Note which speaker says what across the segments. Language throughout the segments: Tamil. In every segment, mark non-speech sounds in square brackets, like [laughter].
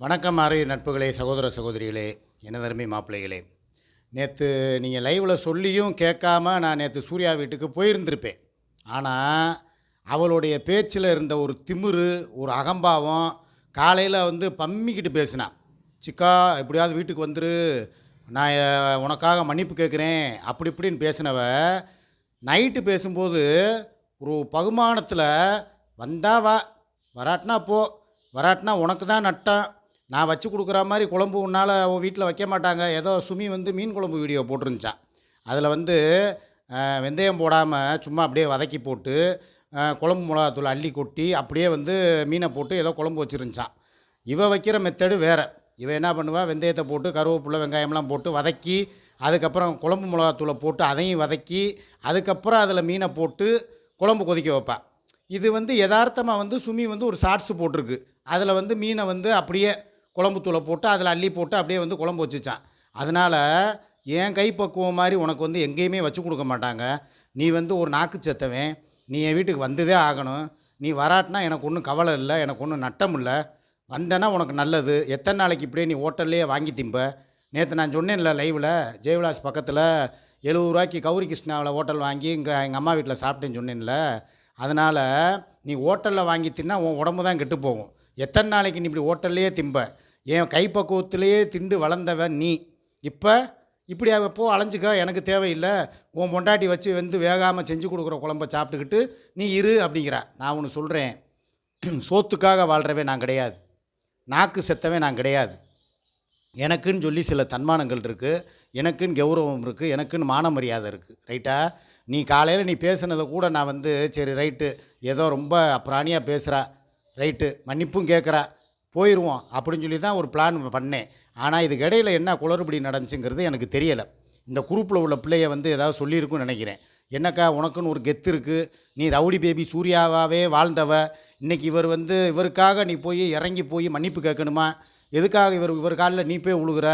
Speaker 1: வணக்கம் மாறி நட்புகளே சகோதர சகோதரிகளே எனதருமை மாப்பிள்ளைகளே. நேற்று நீங்கள் லைவில் சொல்லியும் கேட்காம நான் நேற்று சூர்யா வீட்டுக்கு போயிருந்திருப்பேன். ஆனால் அவளுடைய பேச்சில் இருந்த ஒரு திமிரு ஒரு அகம்பாவம் காலையில் வந்து பம்மிக்கிட்டு பேசினான் சிக்கா எப்படியாவது வீட்டுக்கு வந்துரு. நான் உனக்காக மன்னிப்பு கேட்குறேன். அப்படி இப்படின்னு பேசினவ நைட்டு பேசும்போது ஒரு பகுமானத்தில் வந்தா வா. வராட்டினா போ. வராட்டினா உனக்கு தான் நட்டம். நான் வச்சு கொடுக்குற மாதிரி குழம்பு உன்னால் உன் வீட்டில் வைக்க மாட்டாங்க. ஏதோ சுமி வந்து மீன் குழம்பு வீடியோ போட்டிருந்துச்சான் அதில் வந்து வெந்தயம் போடாமல் சும்மா அப்படியே வதக்கி போட்டு குழம்பு மிளகாத்தூள் அள்ளி கொட்டி அப்படியே வந்து மீனை போட்டு ஏதோ குழம்பு வச்சுருந்துச்சான் இவ வைக்கிற மெத்தடு வேறு. இவன் என்ன பண்ணுவாள் வெந்தயத்தை போட்டு கருவேப்பிலை வெங்காயம்லாம் போட்டு வதக்கி அதுக்கப்புறம் குழம்பு மிளகாத்தூளை போட்டு அதையும் வதக்கி அதுக்கப்புறம் அதில் மீனை போட்டு குழம்பு கொதிக்க வைப்பான் இது வந்து யதார்த்தமாக வந்து சுமி வந்து ஒரு ஷார்ட்ஸு போட்டிருக்கு. அதில் வந்து மீனை வந்து அப்படியே குழம்பு தூளை போட்டு அதில் அள்ளி போட்டு அப்படியே வந்து குழம்பு வச்சுச்சான். அதனால் என் கைப்பக்குவம் மாதிரி உனக்கு வந்து எங்கேயுமே வச்சு கொடுக்க மாட்டாங்க. நீ வந்து ஒரு நாக்கு செத்தவன். நீ என் வீட்டுக்கு வந்ததே ஆகணும். நீ வராட்டினா எனக்கு ஒன்றும் கவலை இல்லை எனக்கு ஒன்றும் நட்டம் இல்லை. வந்தேன்னா உனக்கு நல்லது. எத்தனை நாளைக்கு இப்படியே நீ ஹோட்டல்லையே வாங்கி திம்ப. நேற்று நான் சொன்னேன்ல லைவில் ஜெயவிலாஸ் பக்கத்தில் எழுபது ரூபாய்க்கு கௌரி கிருஷ்ணாவில் ஹோட்டல் வாங்கி இங்கே எங்கள் அம்மா வீட்டில் சாப்பிட்டேன்னு சொன்னேன்ல. அதனால் நீ ஹோட்டலில் வாங்கி தின்னா உன் உடம்பு தான் கெட்டு போகும். எத்தனை நாளைக்கு நீ இப்படி ஹோட்டல்லையே திம்ப? என் கைப்பக்குவத்திலேயே திண்டு வளர்ந்தவன் நீ. இப்போ இப்படி போ அலைஞ்சிக்க எனக்கு தேவையில்லை. உன் பொண்டாட்டி வச்சு வந்து வேகாமல் செஞ்சு கொடுக்குற குழம்ப சாப்பிட்டுக்கிட்டு நீ இரு அப்படிங்கிற. நான் ஒன்று சொல்கிறேன் [clears throat] சோத்துக்காக வாழ்கிறவே நான் கிடையாது. நாக்கு செத்தவே நான் கிடையாது. எனக்குன்னு சொல்லி சில தன்மானங்கள் இருக்குது எனக்குன்னு கௌரவம் இருக்குது எனக்குன்னு மான மரியாதை இருக்குது ரைட்டா நீ காலையில் நீ பேசுனதை கூட நான் வந்து சரி ரைட்டு ஏதோ ரொம்ப பிராணியாக பேசுகிறா ரைட்டு மன்னிப்பும் கேட்குறா. போயிடுவோம் அப்படின்னு சொல்லி தான் ஒரு பிளான் பண்ணேன். ஆனால் இதுக்கு இடையில் என்ன குளறுபடி நடந்துச்சுங்கிறது எனக்கு தெரியலை. இந்த குரூப்பில் உள்ள பிள்ளைய வந்து ஏதாவது சொல்லியிருக்குன்னு நினைக்கிறேன். என்னக்கா உனக்குன்னு ஒரு கெத்து இருக்குது நீ ரவுடி பேபி சூர்யாவாகவே வாழ்ந்தவ. இன்னைக்கு இவர் வந்து இவருக்காக நீ போய் இறங்கி போய் மன்னிப்பு கேட்கணுமா? எதுக்காக இவர் இவர் காலில் நீ போய் உழுகுற?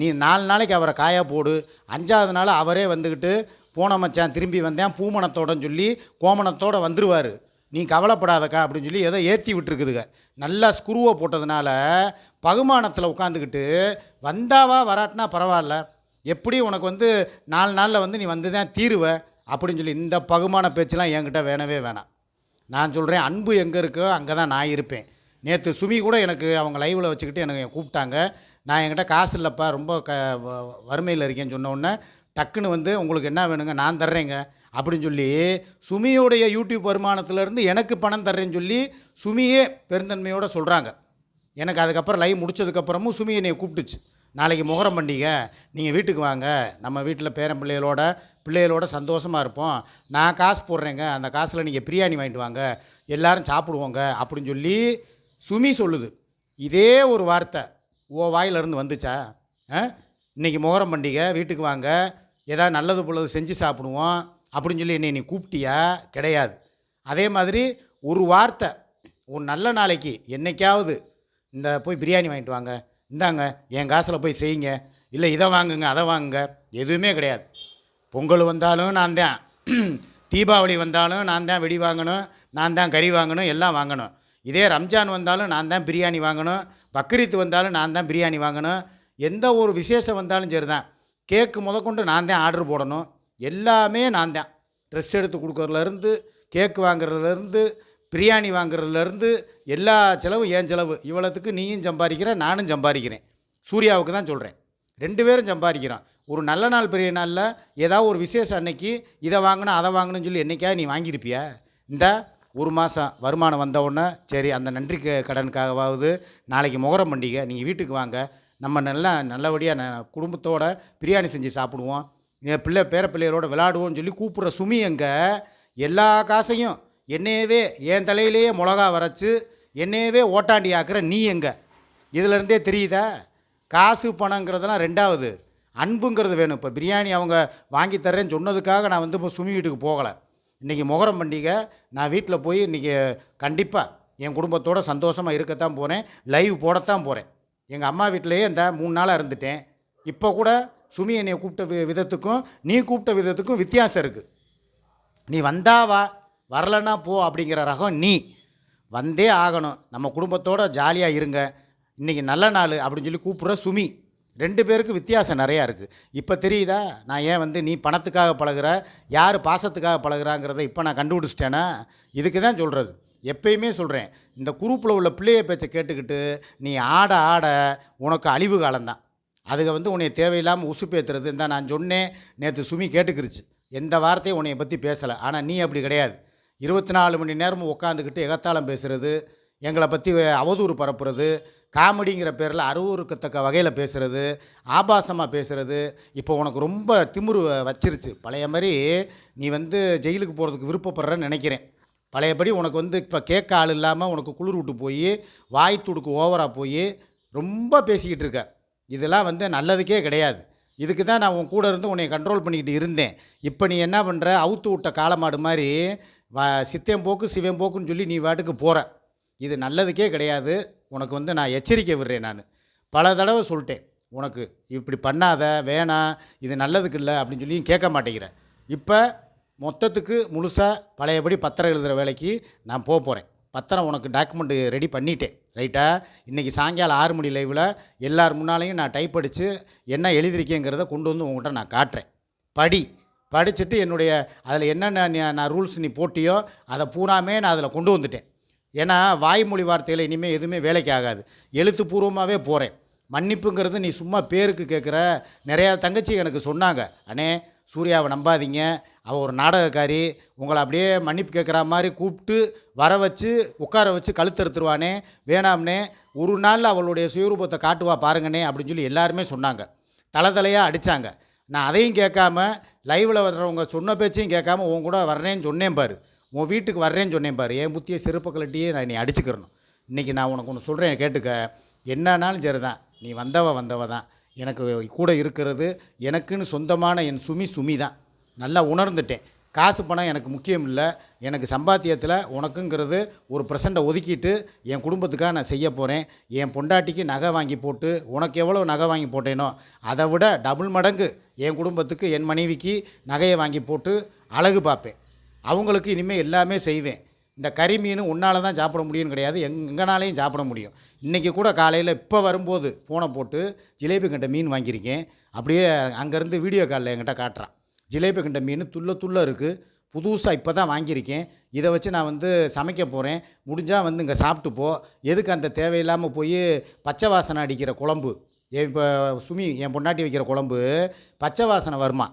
Speaker 1: நீ நாலு நாளைக்கு அவரை காயா போடு. அஞ்சாவது நாள் அவரே வந்துக்கிட்டு போன மச்சான் திரும்பி வந்தேன். பூமணத்தோடன்னு சொல்லி கோமணத்தோடு வந்துடுவார் நீ கவலைப்படாதக்கா அப்படின்னு சொல்லி ஏதோ ஏற்றி விட்டுருக்குதுங்க. நல்லா ஸ்குருவை போட்டதுனால பகுமானத்தில் உட்காந்துக்கிட்டு வந்தாவா வராட்டினா பரவாயில்ல. எப்படி உனக்கு வந்து நாலு நாளில் வந்து நீ வந்து தான் தீருவ அப்படின்னு சொல்லி இந்த பகுமான பேச்செலாம் என்கிட்ட வேணவே வேணாம். நான் சொல்கிறேன் அன்பு எங்கே இருக்கோ அங்கே தான் நான் இருப்பேன். நேற்று சுமி கூட எனக்கு அவங்க லைவில் வச்சுக்கிட்டு எனக்கு கூப்பிட்டாங்க. நான் என்கிட்ட காசு இல்லைப்பா ரொம்ப க வ- வறுமையில் இருக்கேன்னு சொன்ன உடனே டக்குன்னு வந்து உங்களுக்கு என்ன வேணுங்க நான் தர்றேங்க அப்படின்னு சொல்லி சுமியோடைய யூடியூப் வருமானத்திலேருந்து எனக்கு பணம் தர்றேன்னு சொல்லி சுமியே பெருந்தன்மையோடு சொல்கிறாங்க எனக்கு அதுக்கப்புறம் லைவ் முடிச்சதுக்கப்புறமும் சுமி என்னை கூப்பிட்டுச்சு. நாளைக்கு முகரம் பண்டிகை நீங்கள் வீட்டுக்கு வாங்க. நம்ம வீட்டில் பேரன் பிள்ளைகளோட பிள்ளைகளோட சந்தோஷமாக இருப்போம். நான் காசு போடுறேங்க அந்த காசில் நீங்கள் பிரியாணி வாங்கிட்டு வாங்க எல்லாரும் சாப்பிடுவோங்க அப்படின்னு சொல்லி சுமி சொல்லுது. இதே ஒரு வார்த்தை ஓ வாயிலிருந்து வந்துச்சா? ஆ? இன்னைக்கு முகரம் பண்டிகை வீட்டுக்கு வாங்க ஏதாவது நல்லது பொழுது செஞ்சு சாப்பிடுவோம் அப்படின்னு சொல்லி என்னை நீ கூப்பிட்டியா? கிடையாது. அதே மாதிரி ஒரு வார்த்தை ஒரு நல்ல நாளைக்கு என்னைக்காவது இந்த போய் பிரியாணி வாங்கிட்டு வாங்க இந்தாங்க என் காசில் போய் செய்யுங்க இல்லை இதை வாங்குங்க அதை வாங்குங்க எதுவுமே கிடையாது. பொங்கல் வந்தாலும் நான் தான். தீபாவளி வந்தாலும் நான் தான் வெடி வாங்கணும் நான் தான் கறி வாங்கணும் எல்லாம் வாங்கணும். இதே ரம்ஜான் வந்தாலும் நான் தான் பிரியாணி வாங்கணும் பக்ரீத் வந்தாலும் நான் தான் பிரியாணி வாங்கணும் எந்த ஒரு விசேஷம் வந்தாலும் சரி தான் கேக்கு முதற்கொண்டு நான் தான் ஆர்டர் போடணும். எல்லாமே நான் தான் ட்ரெஸ் எடுத்து கொடுக்குறதுலேருந்து கேக்கு வாங்குறதுலேருந்து பிரியாணி வாங்குறதுலேருந்து எல்லா செலவும் ஏன் செலவு. இவ்வளோத்துக்கு நீயும் சம்பாதிக்கிற நானும் சம்பாதிக்கிறேன். சூர்யாவுக்கு தான் சொல்கிறேன் ரெண்டு பேரும் சம்பாதிக்கிறோம். ஒரு நல்ல நாள் பெரிய நாளில் ஏதாவது ஒரு விசேஷம் அன்னைக்கு இதை வாங்கணும் அதை வாங்கணும்னு சொல்லி என்னைக்காவது நீ வாங்கியிருப்பியா? இந்த ஒரு மாதம் வருமானம் வந்த உடனே சரி அந்த நன்றி க- கடனுக்காகவாவது நாளைக்கு முகரம் பண்டிகை நீங்கள் வீட்டுக்கு வாங்க. நம்ம நல்லா நல்லபடியாக ந குடும்பத்தோட பிரியாணி செஞ்சு சாப்பிடுவோம். என் பிள்ளை பேர பிள்ளைகளோட விளாடுவோம்னு சொல்லி கூப்பிட்ற சுமி எங்கே? எல்லா காசையும் என்னையவே என் தலையிலேயே மிளகா வரைச்சி என்னையவே ஓட்டாண்டி ஆக்குற நீ எங்கே? இதிலருந்தே தெரியுதா? காசு பணங்கிறதெல்லாம் ரெண்டாவது. அன்புங்கிறது வேணும். இப்போ பிரியாணி அவங்க வாங்கி தர்றேன்னு சொன்னதுக்காக நான் வந்து இப்போ சுமி வீட்டுக்கு போகலை. இன்றைக்கி முகரம் பண்டிகை. நான் வீட்டில் போய் இன்றைக்கி கண்டிப்பாக என் குடும்பத்தோடு சந்தோஷமாக இருக்கத்தான் போகிறேன் லைவ் போடத்தான் போகிறேன் எங்கள் அம்மா வீட்டிலேயே இந்த மூணு நாளாக இருந்துட்டேன். இப்போ கூட சுமி என்னை கூப்பிட்ட வி விதத்துக்கும் நீ கூப்பிட்ட விதத்துக்கும் வித்தியாசம் இருக்குது நீ வந்தா வா வரலன்னா போ அப்படிங்கிற ரகம் நீ. வந்தே ஆகணும். நம்ம குடும்பத்தோடு ஜாலியாக இருங்க. இன்றைக்கி நல்ல நாள் அப்படின்னு சொல்லி கூப்பிட்ற சுமி. ரெண்டு பேருக்கு வித்தியாசம் நிறையா இருக்குது இப்போ தெரியுதா? நான் ஏன் வந்து நீ பணத்துக்காக பழகுற யார் பாசத்துக்காக பழகுறாங்கிறத இப்போ நான் கண்டுபிடிச்சிட்டேன்னா இதுக்கு தான் சொல்கிறது எப்பயுமே சொல்கிறேன் இந்த குரூப்பில் உள்ள பிள்ளைய பேச்சை கேட்டுக்கிட்டு நீ ஆட ஆட உனக்கு அழிவு காலம்தான். அதுக வந்து உன்னை தேவையில்லாமல் உசுப்பேத்துறது இந்த நான் சொன்னேன். நேற்று சுமி கேட்டுக்கிருச்சு. எந்த வார்த்தையும் உன்னைய பற்றி பேசலை. ஆனால் நீ அப்படி கிடையாது. இருபத்தி நாலு மணி நேரமும் உட்காந்துக்கிட்டு எகத்தாளம் பேசுகிறது எங்களை பற்றி அவதூறு பரப்புறது காமெடிங்கிற பேரில் அருவருக்கத்தக்க வகையில் பேசுகிறது ஆபாசமாக பேசுகிறது இப்போ உனக்கு ரொம்ப திமுரு வச்சிருச்சு. பழைய மாதிரி நீ வந்து ஜெயிலுக்கு போகிறதுக்கு விருப்பப்படுறேன்னு நினைக்கிறேன். பழையபடி உனக்கு வந்து இப்போ கேட்க ஆள் இல்லாமல் உனக்கு குளிர் விட்டு போய் வாய் துடுக்கு ஓவராக போய் ரொம்ப பேசிக்கிட்டு இருக்க. இதெல்லாம் வந்து நல்லதுக்கே கிடையாது. இதுக்கு தான் நான் உன் கூட இருந்து உன்னை கண்ட்ரோல் பண்ணிக்கிட்டு இருந்தேன். இப்போ நீ என்ன பண்ணுற அவுத்து விட்ட காலமாடு மாதிரி வ சித்தம் போக்கு சிவம் போக்குன்னு சொல்லி நீ வாட்டுக்கு போகிற இது நல்லதுக்கே கிடையாது. உனக்கு வந்து நான் எச்சரிக்கை விடுறேன் நான். பல தடவை சொல்லிட்டேன். உனக்கு இப்படி பண்ணாத வேணாம் இது நல்லதுக்கு இல்லை அப்படின்னு சொல்லி கேட்க மாட்டேங்கிற. இப்போ மொத்தத்துக்கு முழுசாக பழையபடி பத்திரம் எழுதுகிற வேலைக்கு நான் போக போகிறேன் பத்திரம் உனக்கு டாக்குமெண்ட் ரெடி பண்ணிட்டேன். ரைட்டா இன்றைக்கி சாயங்காலம் ஆறு மணி லைவில் எல்லார் முன்னாலையும் நான் டைப் அடித்து என்ன எழுதியிருக்கேங்கிறத கொண்டு வந்து உங்கள்கிட்ட நான் காட்டுறேன். படி. படிச்சுட்டு என்னுடைய அதில் என்னென்ன நான் ரூல்ஸ் நீ போட்டியோ அதை பூராமே நான் அதில் கொண்டு வந்துட்டேன். ஏன்னா வாய்மொழி வார்த்தையில் இனிமேல் எதுவுமே வேலைக்கு ஆகாது. எழுத்துப்பூர்வமாகவே போகிறேன் மன்னிப்புங்கிறது நீ சும்மா பேருக்கு கேட்குற நிறையா தங்கச்சி எனக்கு சொன்னாங்க. அண்ணே சூர்யாவை நம்பாதீங்க. அவள் ஒரு நாடகக்காரி. உங்களை அப்படியே மன்னிப்பு கேட்குற மாதிரி கூப்பிட்டு வர வச்சு உட்கார வச்சு கழுத்தறுத்துருவானே வேணாம்னே. ஒரு நாளில் அவளுடைய சுயரூபத்தை காட்டுவா பாருங்கண்ணே அப்படின்னு சொல்லி எல்லாருமே சொன்னாங்க. தலை தலையாக அடித்தாங்க நான் அதையும் கேட்காம லைவில் வர்றவங்க சொன்ன பேச்சையும் கேட்காம உன் கூட வர்றேன்னு சொன்னேன் பாரு. உன் வீட்டுக்கு வர்றேன்னு சொன்னேன் பாரு. என் புத்தியை சிறப்பு கலட்டியே நான் நீ அடிச்சுக்கிறணும். இன்றைக்கி நான் உனக்கு ஒன்று சொல்கிறேன் கேட்டுக்க. என்னன்னாலும் சரி தான் நீ வந்தவ வந்தவ தான். எனக்கு கூட இருக்கிறது எனக்குன்னு சொந்தமான என் சுமி சுமி தான். நல்லா உணர்ந்துட்டேன். காசு பணம் எனக்கு முக்கியம் இல்லை. எனக்கு சம்பாத்தியத்தில் உனக்குங்கிறது ஒரு ப்ரெசண்ட்டை ஒதுக்கிட்டு என் குடும்பத்துக்காக நான் செய்ய போகிறேன் என் பொண்டாட்டிக்கு நகை வாங்கி போட்டு உனக்கு எவ்வளோ நகை வாங்கி போட்டேனோ அதை விட டபுள் மடங்கு என் குடும்பத்துக்கு என் மனைவிக்கு நகையை வாங்கி போட்டு அழகு பார்ப்பேன். அவங்களுக்கு இனிமேல் எல்லாமே செய்வேன். இந்த கறி மீன் உன்னால் தான் சாப்பிட முடியும்னு கிடையாது. எங் எங்கனாலையும் சாப்பிட முடியும். இன்றைக்கி கூட காலையில் இப்போ வரும்போது ஃபோனை போட்டு ஜிலேபி கண்ட மீன் வாங்கியிருக்கேன். அப்படியே அங்கேருந்து வீடியோ காலில் என்கிட்ட காட்டுறான். ஜிலேபி கண்ட மீன் துள்ள துள்ள இருக்குது புதுசாக இப்போ தான் வாங்கியிருக்கேன். இதை வச்சு நான் வந்து சமைக்க போகிறேன் முடிஞ்சால் வந்து இங்கே சாப்பிட்டு போ. எதுக்கு அந்த தேவையில்லாமல் போய் பச்சை வாசனை அடிக்கிற குழம்பு? இப்போ சுமி என் பொண்டாட்டி வைக்கிற குழம்பு. பச்சை வாசனை வருமா?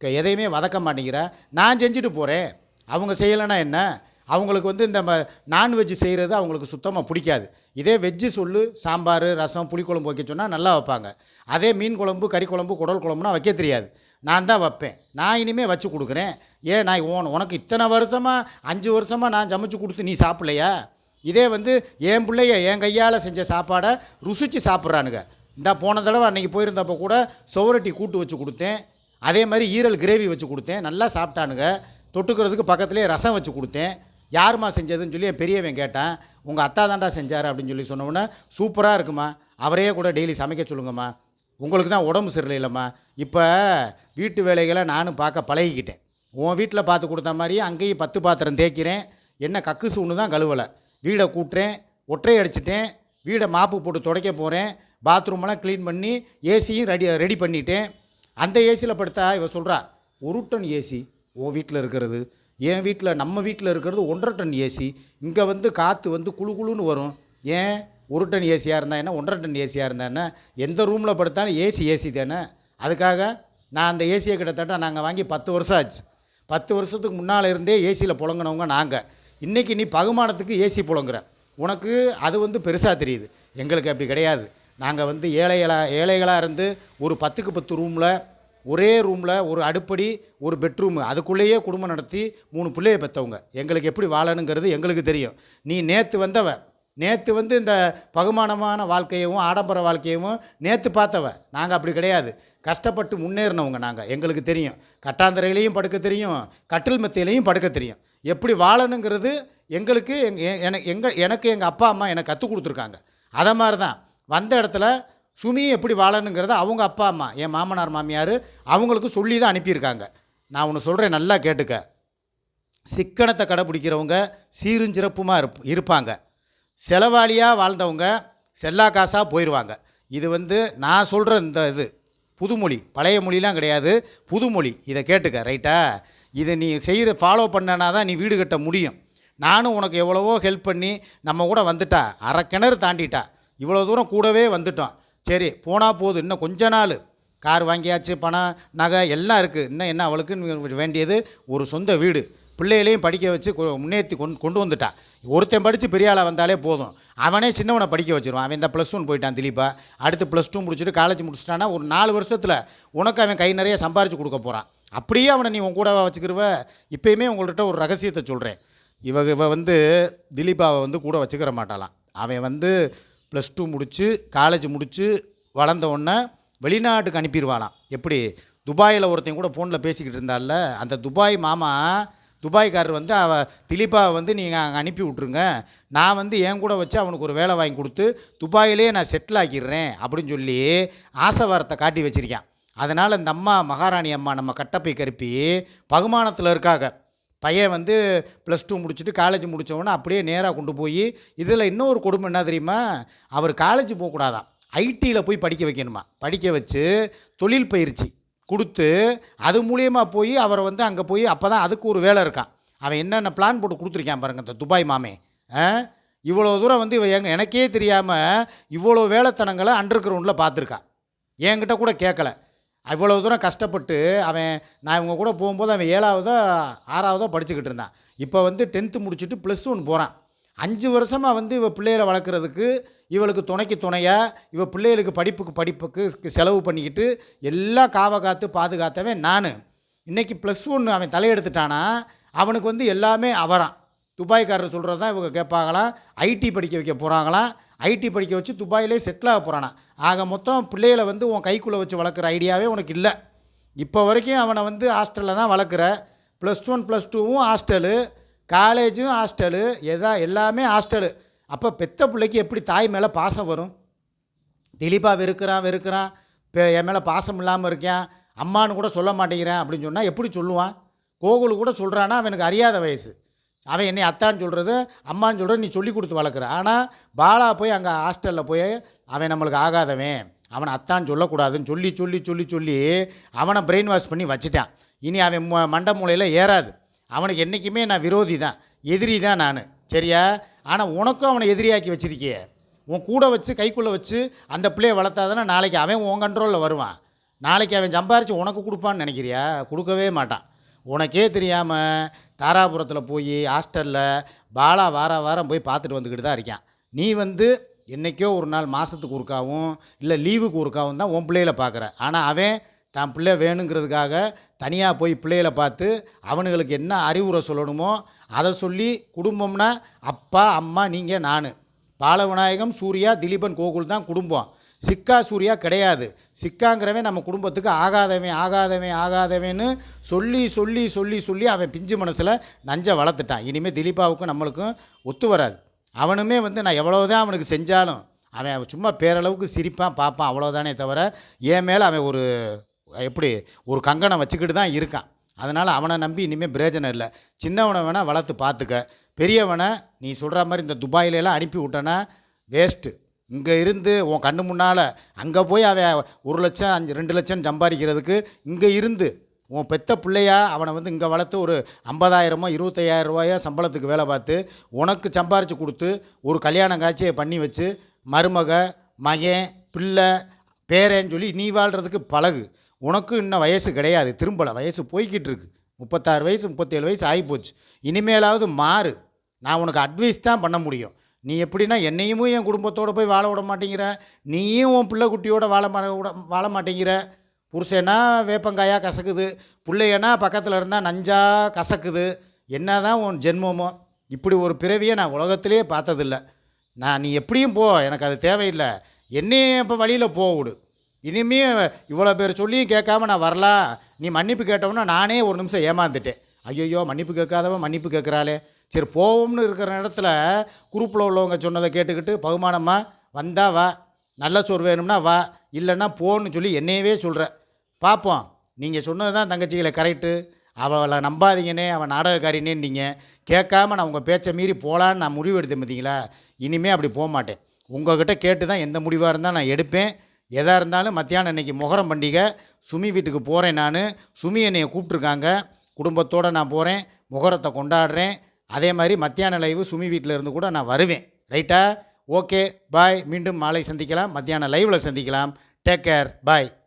Speaker 1: எதையுமே வதக்க மாட்டேங்கிற. நான் செஞ்சுட்டு போகிறேன் அவங்க செய்யலைன்னா என்ன? அவங்களுக்கு வந்து இந்த ம- நான்வெஜ் செய்கிறது அவங்களுக்கு சுத்தமாக பிடிக்காது. இதே வெஜ்ஜு சொல்லு சாம்பார் ரசம் புளிக்குழம்பு வைக்க சொன்னால் நல்லா வைப்பாங்க. அதே மீன் குழம்பு கறி குழம்பு குடல் குழம்புனா வைக்க தெரியாது. நான் தான் வைப்பேன். நான் இனிமேல் வச்சு கொடுக்குறேன். ஏன் நான் ஓன் உனக்கு இத்தனை வருஷமாக அஞ்சு வருஷமாக நான் சமைச்சு கொடுத்து நீ சாப்பிட்லையா? இதே வந்து என் பிள்ளைய என் கையால் செஞ்ச சாப்பாடை ருசித்து சாப்பிட்றானுங்க. இந்த போன தடவை அன்றைக்கி போயிருந்தப்போ கூட சோரட்டி கூட்டு வச்சு கொடுத்தேன். அதே மாதிரி ஈரல் கிரேவி வச்சு கொடுத்தேன். நல்லா சாப்பிட்டானுங்க. தொட்டுக்கிறதுக்கு பக்கத்துலேயே ரசம் வச்சு கொடுத்தேன். யாரும்மா செஞ்சதுன்னு சொல்லி என் பெரியவன் கேட்டான் உங்கள் அத்தா தாண்டா செஞ்சார் அப்படின்னு சொல்லி சொன்ன சூப்பராக இருக்குமா அவரையே கூட டெய்லி சமைக்க சொல்லுங்கம்மா உங்களுக்கு தான் உடம்பு சரியில்லைம்மா இப்போ வீட்டு வேலைகளை நானும் பார்க்க பழகிக்கிட்டேன். உன் வீட்டில் பார்த்து கொடுத்த மாதிரியே அங்கேயும் பத்து பாத்திரம் தேய்க்கிறேன் என்ன கக்குசு ஒன்று தான் கழுவலை வீடை கூட்டுறேன் ஒற்றை அடிச்சிட்டேன் வீடை மாப்பு போட்டு துடைக்க போகிறேன் பாத்ரூமெல்லாம் க்ளீன் பண்ணி ஏசியும் ரெடி ரெடி பண்ணிட்டேன். அந்த ஏசியில் படுத்தா இவ சொல்கிறா ஒரு டன் ஏசி உன் வீட்டில் இருக்கிறது என் வீட்டில் நம்ம வீட்டில் இருக்கிறது ஒன்றரை டன் ஏசி இங்கே வந்து காற்று வந்து குளு குளுன்னு வரும். ஏன்? ஒரு டன் ஏசியாக இருந்தால் என்ன? ஒன்றரை டன் ஏசியாக இருந்தா என்ன? எந்த ரூமில் படுத்தாலும் ஏசி ஏசி தானே? அதுக்காக நான் அந்த ஏசியை கிட்டத்தட்ட நாங்கள் வாங்கி பத்து வருஷம் ஆச்சு. பத்து வருஷத்துக்கு முன்னால் இருந்தே ஏசியில் புழங்கினவங்க நாங்கள் இன்றைக்கி நீ பகுமானத்துக்கு ஏசி புழங்குற. உனக்கு அது வந்து பெருசாக தெரியுது. எங்களுக்கு அப்படி கிடையாது. நாங்கள் வந்து ஏழைகளாக ஏழைகளாக இருந்து ஒரு பத்துக்கு பத்து ரூமில் ஒரே ரூமில் ஒரு அடுப்படி ஒரு பெட்ரூமு அதுக்குள்ளேயே குடும்பம் நடத்தி மூணு பிள்ளையை பெற்றவங்க எங்களுக்கு எப்படி வாழணுங்கிறது எங்களுக்கு தெரியும். நீ நேற்று வந்தவ நேற்று வந்து இந்த பகுமானமான வாழ்க்கையவும் ஆடம்பர வாழ்க்கையவும் நேற்று பார்த்தவ. நாங்கள் அப்படி கிடையாது. கஷ்டப்பட்டு முன்னேறினவங்க நாங்கள் எங்களுக்கு தெரியும். கட்டாந்தரையிலையும் படுக்க தெரியும். கட்டில் மெத்தையிலையும் படுக்க தெரியும். எப்படி வாழணுங்கிறது எங்களுக்கு எங் எனக்கு எங்கள் எனக்கு எங்கள் அப்பா அம்மா எனக்கு கற்றுக் கொடுத்துருக்காங்க. அதை மாதிரி தான் வந்த இடத்துல சுமி எப்படி வாழணுங்கிறத அவங்க அப்பா அம்மா என் மாமனார் மாமியார் அவங்களுக்கு சொல்லி தான் அனுப்பியிருக்காங்க. நான் ஒன்று சொல்கிறேன் நல்லா கேட்டுக்க. சிக்கனத்தை கடைப்பிடிக்கிறவங்க சீரும் சிறப்புமாக இருப் இருப்பாங்க. செலவாளியாக வாழ்ந்தவங்க செல்லா காசாக போயிடுவாங்க இது வந்து நான் சொல்கிற இந்த இது புதுமொழி பழைய மொழிலாம் கிடையாது புதுமொழி. இதை கேட்டுக்க ரைட்டா இதை நீ செய்கிற ஃபாலோ பண்ணனா தான் நீ வீடு கட்ட முடியும். நானும் உனக்கு எவ்வளவோ ஹெல்ப் பண்ணி நம்ம கூட வந்துட்டா அரை கிணறு தாண்டிட்டா. இவ்வளோ தூரம் கூடவே வந்துட்டோம். சரி போனால் போதும். இன்னும் கொஞ்ச நாள். கார் வாங்கியாச்சு பணம் நகை எல்லாம் இருக்குது இன்னும் என்ன அவளுக்கு வேண்டியது? ஒரு சொந்த வீடு. பிள்ளைகளையும் படிக்க வச்சு கொ- முன்னேற்றி கொண்டு கொண்டு வந்துட்டா. ஒருத்தன் படித்து பெரிய ஆளாக வந்தாலே போதும். அவனே சின்னவனை படிக்க வச்சிருவான். அவன் இந்த ப்ளஸ் ஒன் போயிட்டான் திலீப்பா. அடுத்து ப்ளஸ் டூ முடிச்சுட்டு காலேஜ் முடிச்சிட்டானா ஒரு நாலு வருஷத்தில் உனக்கு அவன் கை நிறைய சம்பாரித்து கொடுக்க போகிறான் அப்படியே அவனை நீ உன் கூட வச்சுக்கிறவ இப்போயுமே உங்கள்கிட்ட ஒரு ரகசியத்தை சொல்கிறேன் இவ இவ வந்து திலீபாவை வந்து கூட வச்சுக்கிற மாட்டாளாம். அவன் வந்து ப்ளஸ் டூ முடித்து காலேஜ் முடித்து வளர்ந்த உடனே வெளிநாட்டுக்கு அனுப்பிடுவானாம் எப்படி? துபாயில் ஒருத்தன் கூட ஃபோனில் பேசிக்கிட்டு இருந்தால அந்த துபாய் மாமா துபாய்க்காரர் வந்து அவ திலீபாவை வந்து நீங்கள் அங்கே அனுப்பி விட்ருங்க நான் வந்து என் கூட வச்சு அவனுக்கு ஒரு வேலை வாங்கி கொடுத்து துபாயிலே நான் செட்டில் ஆக்கிடுறேன் அப்படின்னு சொல்லி ஆசை வாரத்தை காட்டி வச்சுருக்கேன். அதனால் இந்த அம்மா மகாராணி அம்மா நம்ம கட்டப்பை கருப்பி பகுமானத்தில் இருக்காங்க. பையன் வந்து ப்ளஸ் டூ முடிச்சுட்டு காலேஜ் முடித்தவொடனே அப்படியே நேராக கொண்டு போய் இதில் இன்னொரு கொடுமை என்ன தெரியுமா? அவர் காலேஜ் போகக்கூடாதான். ஐடியில் போய் படிக்க வைக்கணுமா? படிக்க வச்சு தொழில் பயிற்சி கொடுத்து அது மூலியமாக போய் அவரை வந்து அங்கே போய் அப்போ தான் அதுக்கு ஒரு வேலை இருக்கான். அவன் என்னென்ன பிளான் போட்டு கொடுத்துருக்கான் பாருங்க இந்த துபாய் மாமே. இவ்வளோ தூரம் வந்து இவ எங்க எனக்கே தெரியாமல் இவ்வளோ வேலைத்தனங்களை அண்டர் கிரவுண்டில் பார்த்துருக்கான் என்கிட்ட கூட கேட்கல. அவ்வளோ தூரம் கஷ்டப்பட்டு அவன் நான் இவங்க கூட போகும்போது அவன் ஏழாவதோ ஆறாவதோ படிச்சுக்கிட்டு இருந்தான். இப்போ வந்து டென்த்து முடிச்சுட்டு ப்ளஸ் ஒன் போகிறான் அஞ்சு வருஷமாக வந்து இவள் பிள்ளைகளை வளர்க்குறதுக்கு இவளுக்கு துணைக்கு துணையாக இவள் பிள்ளைகளுக்கு படிப்புக்கு படிப்புக்கு செலவு பண்ணிக்கிட்டு எல்லாம் காவ காத்து பாதுகாத்தவன் நான். இன்னைக்கு ப்ளஸ் ஒன்று அவன் தலையெடுத்துட்டானா அவனுக்கு வந்து எல்லாமே அவரான். துபாய்க்காரர் சொல்கிறது தான் இவங்க கேட்பாங்களாம் ஐடி படிக்க வைக்க போகிறாங்களாம் ஐடி படிக்க வச்சு துபாயிலே செட்டில் ஆக போகிறானா ஆக மொத்தம் பிள்ளைகளை வந்து உன் கைக்குள்ளே வச்சு வளர்க்குற ஐடியாவே உனக்கு இல்லை. இப்போ வரைக்கும் அவனை வந்து ஹாஸ்டலில் தான் வளர்க்குற. ப்ளஸ் ஒன் ப்ளஸ் டூவும் ஹாஸ்டலு காலேஜும் ஹாஸ்டலு எதா எல்லாமே ஹாஸ்டலு அப்போ பெத்த பிள்ளைக்கு எப்படி தாய் மேலே பாசம் வரும்? திலீப்பாக வெறுக்கிறான் வெறுக்கிறான். என் மேலே பாசம் இல்லாமல் இருக்கேன் அம்மான்னு கூட சொல்ல மாட்டேங்கிறேன் அப்படின்னு சொன்னால் எப்படி சொல்லுவான்? கோகுலு கூட சொல்கிறான்னா அவனுக்கு அறியாத வயசு. அவன் என்னை அத்தான்னு சொல்கிறது அம்மான்னு சொல்கிறது நீ சொல்லி கொடுத்து வளர்க்குற. ஆனால் பாலா போய் அங்கே ஹாஸ்டலில் போய் அவன் நம்மளுக்கு ஆகாதவன். அவனை அத்தான்னு சொல்லக்கூடாதுன்னு சொல்லி சொல்லி சொல்லி சொல்லி அவனை பிரெயின் வாஷ் பண்ணி வச்சுட்டான். இனி அவன் மண்ட மண்டை மூலையில் ஏறாது. அவனுக்கு என்றைக்குமே நான் விரோதி தான். எதிரி தான் நான். சரியா? ஆனால் உனக்கும் அவனை எதிரியாக்கி வச்சுருக்கிய. உன் கூட வச்சு கைக்குள்ளே வச்சு அந்த பிள்ளையை வளர்த்தாதானே நாளைக்கு அவன் உன் கண்ட்ரோலில் வருவான். நாளைக்கு அவன் சம்பாரித்து உனக்கு கொடுப்பான்னு நினைக்கிறியா? கொடுக்கவே மாட்டான். உனக்கே தெரியாமல் தாராபுரத்தில் போய் ஹாஸ்டலில் பாலா வார வாரம் போய் பார்த்துட்டு வந்துக்கிட்டு தான் இருக்கான். நீ வந்து என்றைக்கோ ஒரு நாள் மாதத்துக்கு ஒருக்காவும் இல்லை லீவுக்கு ஒருக்காவும் தான் உன் பிள்ளையில பார்க்குற. ஆனால் அவன் தான் பிள்ளை வேணுங்கிறதுக்காக தனியாக போய் பிள்ளைகளை பார்த்து அவனுங்களுக்கு என்ன அறிவுரை சொல்லணுமோ அதை சொல்லி குடும்பம்னா அப்பா அம்மா நீங்கள் நான். பாலவிநாயகம் சூர்யா திலீபன் கோகுல் தான் குடும்பம். சிக்கா சூர்யா கிடையாது. சிக்காங்கிறவன் நம்ம குடும்பத்துக்கு ஆகாதவன் ஆகாதவன் ஆகாதவன்னு சொல்லி சொல்லி சொல்லி சொல்லி அவன் பிஞ்சு மனசில் நஞ்சை வளர்த்துட்டான். இனிமேல் திலீபாவுக்கும் நம்மளுக்கும் ஒத்து வராது. அவனுமே வந்து நான் எவ்வளோதான் அவனுக்கு செஞ்சாலும் அவன் சும்மா பேரளவுக்கு சிரிப்பான் பார்ப்பான் அவ்வளோதானே தவிர என் மேலே அவன் ஒரு எப்படி ஒரு கங்கணம் வச்சுக்கிட்டு தான் இருக்கான். அதனால் அவனை நம்பி இனிமேல் பிரயோஜனம் இல்லை. சின்னவனை வேணால் வளர்த்து பார்த்துக்க. பெரியவனை நீ சொல்கிற மாதிரி இந்த துபாயிலெல்லாம் அனுப்பி விட்டனா வேஸ்ட்டு. இங்கே இருந்து உன் கண்ணு முன்னால் அங்கே போய் அவன் ஒரு லட்சம் அஞ்சு ரெண்டு லட்சம் சம்பாதிக்கிறதுக்கு இங்கே இருந்து உன் பெத்த பிள்ளையா அவனை வந்து இங்கே வளர்த்து ஒரு ஐம்பதாயிரமோ இருபத்தையாயிரம் ரூபாயோ சம்பளத்துக்கு வேலை பார்த்து உனக்கு சம்பாரித்து கொடுத்து ஒரு கல்யாணம் காட்சியை பண்ணி வச்சு மருமக மகன் பிள்ளை பேரேன்னு சொல்லி நீ வாழ்கிறதுக்கு பழகு. உனக்கும் இன்னும் வயசு கிடையாது திரும்பலை வயசு போய்கிட்டு இருக்கு. முப்பத்தாறு வயசு முப்பத்தேழு வயசு ஆகிப்போச்சு. இனிமேலாவது மாறு. நான் உனக்கு அட்வைஸ் தான் பண்ண முடியும். நீ எப்படின்னா என்னையும் என் குடும்பத்தோடு போய் வாழ விட மாட்டேங்கிற. நீயும் உன் பிள்ளை குட்டியோட வாழ மா விட வாழ மாட்டேங்கிற. புருஷனா வேப்பங்காயாக கசக்குது. பிள்ளையனா பக்கத்தில் இருந்தால் நஞ்சா கசக்குது. என்ன தான் உன் ஜென்மமோ. இப்படி ஒரு பிறவியை நான் உலகத்திலே பார்த்ததில்ல. நான் நீ எப்படியும் போ எனக்கு அது தேவையில்லை. என்னையும் இப்போ வழியில் போக விடு. இவ்வளோ பேர் சொல்லியும் கேட்காம நான் வரலாம். நீ மன்னிப்பு கேட்டவொன்னே நானே ஒரு நிமிஷம் ஏமாந்துட்டேன். ஐயோ மன்னிப்பு கேட்காதவன் மன்னிப்பு கேட்குறாளே. சரி போவோம்னு இருக்கிற இடத்துல குரூப்பில் உள்ளவங்க சொன்னதை கேட்டுக்கிட்டு பகுமானமாக வந்தா வா. நல்ல சோறு வேணும்னா வா. இல்லைன்னா போன்னு சொல்லி என்னையவே சொல்கிற பார்ப்போம் நீங்கள் சொன்னது தான் தங்கச்சிகளை கரெக்டு அவளை நம்பாதீங்கன்னே அவன் நீங்கள் கேட்காம நான் உங்கள் பேச்சை மீறி போகலான்னு நான் முடிவு எடுத்தேன் பார்த்தீங்களா இனிமேல் அப்படி போக மாட்டேன். உங்கள்கிட்ட கேட்டு தான் எந்த முடிவாக இருந்தால் நான் எடுப்பேன். எதாக இருந்தாலும் மத்தியானம் இன்றைக்கி முகரம் பண்டிகை. சுமி வீட்டுக்கு போகிறேன் நான். சுமி என்னையை கூப்பிட்ருக்காங்க குடும்பத்தோடு நான் போகிறேன் முகரத்தை கொண்டாடுறேன். அதே மாதிரி மத்தியான லைவு சுமி வீட்டில் இருந்து கூட நான் வருவேன். ரைட்டா ஓகே பாய் மீண்டும் மாலை சந்திக்கலாம். மத்தியான லைவில் சந்திக்கலாம். Take care bye